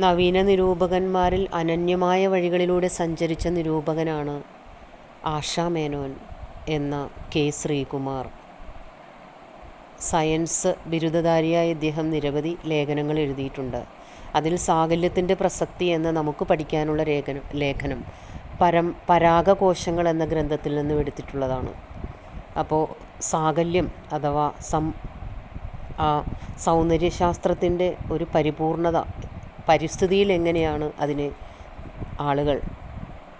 നവീന നിരൂപകന്മാരിൽ അനന്യമായ വഴികളിലൂടെ സഞ്ചരിച്ച നിരൂപകനാണ് ആശാ മേനോൻ എന്ന കെ ശ്രീകുമാർ. സയൻസ് ബിരുദധാരിയായ ഇദ്ദേഹം നിരവധി ലേഖനങ്ങൾ എഴുതിയിട്ടുണ്ട്. അതിൽ സാകല്യത്തിന്റെ പ്രസക്തി എന്ന് നമുക്ക് പഠിക്കാനുള്ള ലേഖനം ലേഖനം പരം പരാഗകോശങ്ങൾ എന്ന ഗ്രന്ഥത്തിൽ നിന്നും എടുത്തിട്ടുള്ളതാണ്. അപ്പോൾ സാകല്യം അഥവാ സം സൗന്ദര്യശാസ്ത്രത്തിന്റെ ഒരു പരിപൂർണത പരിസ്ഥിതിയിൽ എങ്ങനെയാണ് അതിനെ ആളുകൾ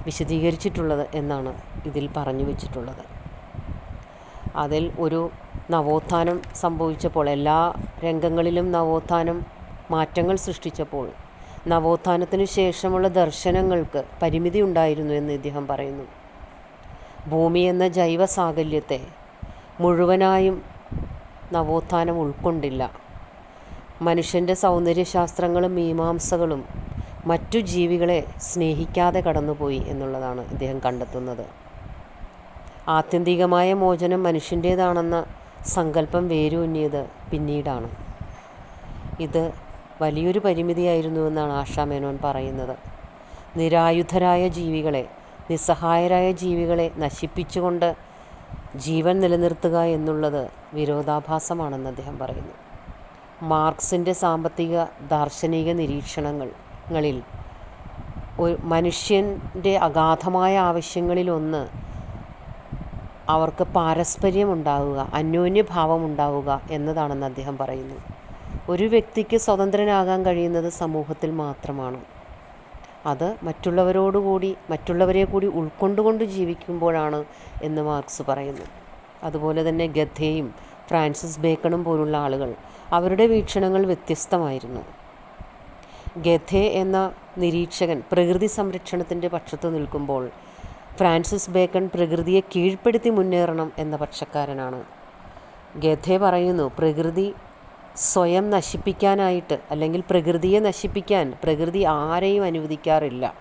വിശദീകരിച്ചിട്ടുള്ളത് എന്നാണ് ഇതിൽ പറഞ്ഞു വച്ചിട്ടുള്ളത്. അതിൽ ഒരു നവോത്ഥാനം സംഭവിച്ചപ്പോൾ എല്ലാ രംഗങ്ങളിലും നവോത്ഥാനം മാറ്റങ്ങൾ സൃഷ്ടിച്ചപ്പോൾ നവോത്ഥാനത്തിന് ശേഷമുള്ള ദർശനങ്ങൾക്ക് പരിമിതി ഉണ്ടായിരുന്നു എന്ന് ഇദ്ദേഹം പറയുന്നു. ഭൂമി എന്ന ജൈവ സാകല്യത്തെ മുഴുവനായും നവോത്ഥാനം ഉൾക്കൊണ്ടില്ല. മനുഷ്യന്റെ സൗന്ദര്യശാസ്ത്രങ്ങളും മീമാംസകളും മറ്റു ജീവികളെ സ്നേഹിക്കാതെ കടന്നുപോയി എന്നുള്ളതാണ് ഇദ്ദേഹം കണ്ടെത്തുന്നത്. ആത്യന്തികമായ മോചനം മനുഷ്യന്റേതാണെന്ന സങ്കല്പം വേരൂന്നിയത് പിന്നീടാണ്. ഇത് വലിയൊരു പരിമിതിയായിരുന്നുവെന്നാണ് ആശാ മേനോൻ പറയുന്നത്. നിരായുധരായ ജീവികളെ നിസ്സഹായരായ ജീവികളെ നശിപ്പിച്ചുകൊണ്ട് ജീവൻ നിലനിർത്തുക എന്നുള്ളത് വിരോധാഭാസമാണെന്ന് അദ്ദേഹം പറയുന്നു. മാർക്സിന്റെ സാമ്പത്തിക ദാർശനിക നിരീക്ഷണങ്ങളിൽ മനുഷ്യന്റെ അഗാധമായ ആവശ്യങ്ങളിലൊന്ന് അവർക്ക് പാരസ്പര്യമുണ്ടാവുക അന്യോന്യഭാവമുണ്ടാവുക എന്നതാണെന്ന് അദ്ദേഹം പറയുന്നു. ഒരു വ്യക്തിക്ക് സ്വതന്ത്രനാകാൻ കഴിയുന്നത് സമൂഹത്തിൽ മാത്രമാണ്. അത് മറ്റുള്ളവരോടുകൂടി മറ്റുള്ളവരെ കൂടി ഉൾക്കൊണ്ടുകൊണ്ട് ജീവിക്കുമ്പോഴാണ് എന്ന് മാർക്സ് പറയുന്നു. അതുപോലെ തന്നെ ഗദ്ധയും ഫ്രാൻസിസ് ബേക്കണും പോലുള്ള ആളുകൾ അവരുടെ വീക്ഷണങ്ങൾ വ്യത്യസ്തമായിരുന്നു. ഗഥെ എന്ന നിരീക്ഷകൻ പ്രകൃതി സംരക്ഷണത്തിന്റെ പക്ഷത്ത് നിൽക്കുമ്പോൾ ഫ്രാൻസിസ് ബേക്കൺ പ്രകൃതിയെ കീഴ്പ്പെടുത്തി മുന്നേറണം എന്ന പക്ഷക്കാരനാണ്. ഗഥെ പറയുന്നു പ്രകൃതി സ്വയം നശിപ്പിക്കാനായിട്ട് അല്ലെങ്കിൽ പ്രകൃതിയെ നശിപ്പിക്കാൻ പ്രകൃതി ആരെയും അനുവദിക്കാറില്ല.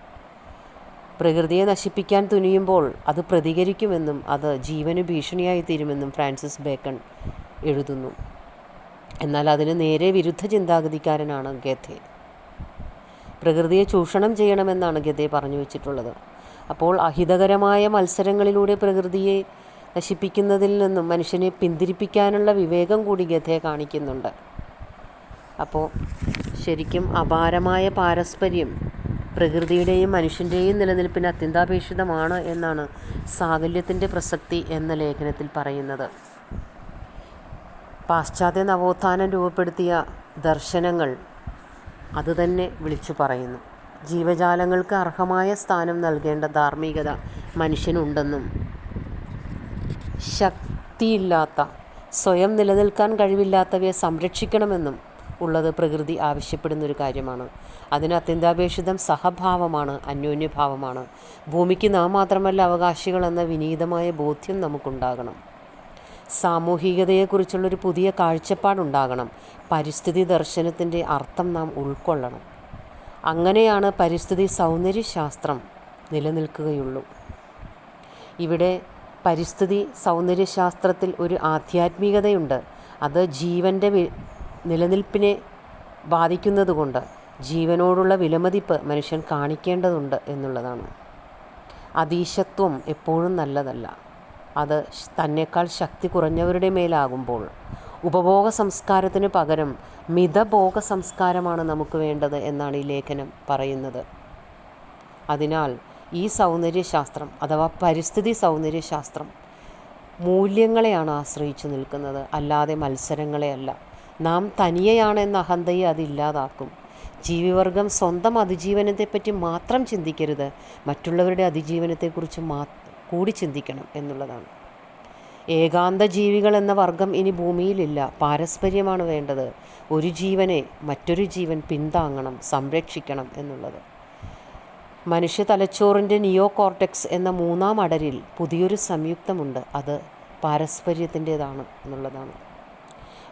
പ്രകൃതിയെ നശിപ്പിക്കാൻ തുനിയുമ്പോൾ അത് പ്രതികരിക്കുമെന്നും അത് ജീവന് ഭീഷണിയായി തീരുമെന്നും ഫ്രാൻസിസ് ബേക്കൺ എഴുതുന്നു. എന്നാൽ അതിന് നേരെ വിരുദ്ധ ചിന്താഗതിക്കാരനാണ് ഗഥെ. പ്രകൃതിയെ ചൂഷണം ചെയ്യണമെന്നാണ് ഗഥെ പറഞ്ഞു വെച്ചിട്ടുള്ളത്. അപ്പോൾ അഹിതകരമായ മത്സരങ്ങളിലൂടെ പ്രകൃതിയെ നശിപ്പിക്കുന്നതിൽ നിന്നും മനുഷ്യനെ പിന്തിരിപ്പിക്കാനുള്ള വിവേകം കൂടി ഗഥയെ കാണിക്കുന്നുണ്ട്. അപ്പോൾ ശരിക്കും അപാരമായ പാരസ്പര്യം പ്രകൃതിയുടെയും മനുഷ്യന്റെയും നിലനിൽപ്പിന് അത്യന്താപേക്ഷിതമാണ് എന്നാണ് സാകല്യത്തിന്റെ പ്രസക്തി എന്ന ലേഖനത്തിൽ പറയുന്നത്. പാശ്ചാത്യ നവോത്ഥാനം രൂപപ്പെടുത്തിയ ദർശനങ്ങൾ അതുതന്നെ വിളിച്ചു പറയുന്നു. ജീവജാലങ്ങൾക്ക് അർഹമായ സ്ഥാനം നൽകേണ്ട ധാർമ്മികത മനുഷ്യനുണ്ടെന്നും ശക്തിയില്ലാത്ത സ്വയം നിലനിൽക്കാൻ കഴിവില്ലാത്തവയെ സംരക്ഷിക്കണമെന്നും ഉള്ളത് പ്രകൃതി ആവശ്യപ്പെടുന്ന ഒരു കാര്യമാണ്. അതിന് അത്യന്താപേക്ഷിതം സഹഭാവമാണ് അന്യോന്യഭാവമാണ്. ഭൂമിക്ക് നാം മാത്രമല്ല അവകാശികൾ എന്ന വിനീതമായ ബോധ്യം നമുക്കുണ്ടാകണം. സാമൂഹികതയെക്കുറിച്ചുള്ളൊരു പുതിയ കാഴ്ചപ്പാടുണ്ടാകണം. പരിസ്ഥിതി ദർശനത്തിന്റെ അർത്ഥം നാം ഉൾക്കൊള്ളണം. അങ്ങനെയാണ് പരിസ്ഥിതി സൗന്ദര്യശാസ്ത്രം നിലനിൽക്കുകയുള്ളൂ. ഇവിടെ പരിസ്ഥിതി സൗന്ദര്യശാസ്ത്രത്തിൽ ഒരു ആധ്യാത്മികതയുണ്ട്. അത് ജീവന്റെ നിലനിൽപ്പിനെ ബാധിക്കുന്നതുകൊണ്ട് ജീവനോടുള്ള വിലമതിപ്പ് മനുഷ്യൻ കാണിക്കേണ്ടതുണ്ട് എന്നുള്ളതാണ്. അതീശത്വം എപ്പോഴും നല്ലതല്ല. അത് തന്നെക്കാൾ ശക്തി കുറഞ്ഞവരുടെ മേലാകുമ്പോൾ. ഉപഭോഗ സംസ്കാരത്തിന് പകരം മിതഭോഗ സംസ്കാരമാണ് നമുക്ക് വേണ്ടത് എന്നാണ് ഈ ലേഖനം പറയുന്നത്. അതിനാൽ ഈ സൗന്ദര്യശാസ്ത്രം അഥവാ പരിസ്ഥിതി സൗന്ദര്യശാസ്ത്രം മൂല്യങ്ങളെയാണ് ആശ്രയിച്ചു നിൽക്കുന്നത്. അല്ലാതെ മത്സരങ്ങളെയല്ല നാം തനിയെയാണെന്ന അഹന്തയെ അതില്ലാതാക്കും ജീവിവർഗം സ്വന്തം അതിജീവനത്തെപ്പറ്റി മാത്രം ചിന്തിക്കരുത്. മറ്റുള്ളവരുടെ അതിജീവനത്തെക്കുറിച്ച് മാ കൂടി ചിന്തിക്കണം എന്നുള്ളതാണ്. ഏകാന്ത ജീവികൾ എന്ന വർഗം ഇനി ഭൂമിയിലില്ല. പാരസ്പര്യമാണ് വേണ്ടത്. ഒരു ജീവനെ മറ്റൊരു ജീവൻ പിന്താങ്ങണം സംരക്ഷിക്കണം എന്നുള്ളത്. മനുഷ്യ തലച്ചോറിന്റെ നിയോ കോർട്ടെക്സ് എന്ന മൂന്നാം അടരിൽ പുതിയൊരു സംയുക്തമുണ്ട്. അത് പാരസ്പര്യത്തിന്റേതാണ് എന്നുള്ളതാണ്.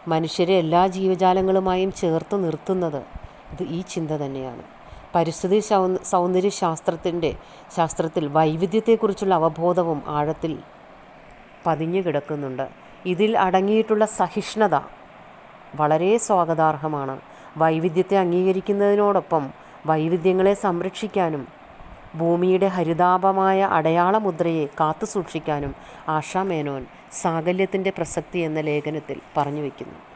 മനുഷ്യരെ എല്ലാ ജീവജാലങ്ങളുമായും ചേർത്ത് നിർത്തുന്നത് ഇത് ഈ ചിന്ത തന്നെയാണ്. പരിസ്ഥിതി സൗന്ദര്യ ശാസ്ത്രത്തിന്റെ ശാസ്ത്രത്തിൽ വൈവിധ്യത്തെക്കുറിച്ചുള്ള അവബോധവും ആഴത്തിൽ പതിഞ്ഞു കിടക്കുന്നുണ്ട് ഇതിൽ അടങ്ങിയിട്ടുള്ള സഹിഷ്ണുത വളരെ സ്വാഗതാർഹമാണ്. വൈവിധ്യത്തെ അംഗീകരിക്കുന്നതിനോടൊപ്പം വൈവിധ്യങ്ങളെ സംരക്ഷിക്കാനും ഭൂമിയുടെ ഹരിതാപമായ അടയാളമുദ്രയെ കാത്തുസൂക്ഷിക്കാനും ആശാ മേനോൻ സാകല്യത്തിന്റെ പ്രസക്തി എന്ന ലേഖനത്തിൽ പറഞ്ഞു വയ്ക്കുന്നു.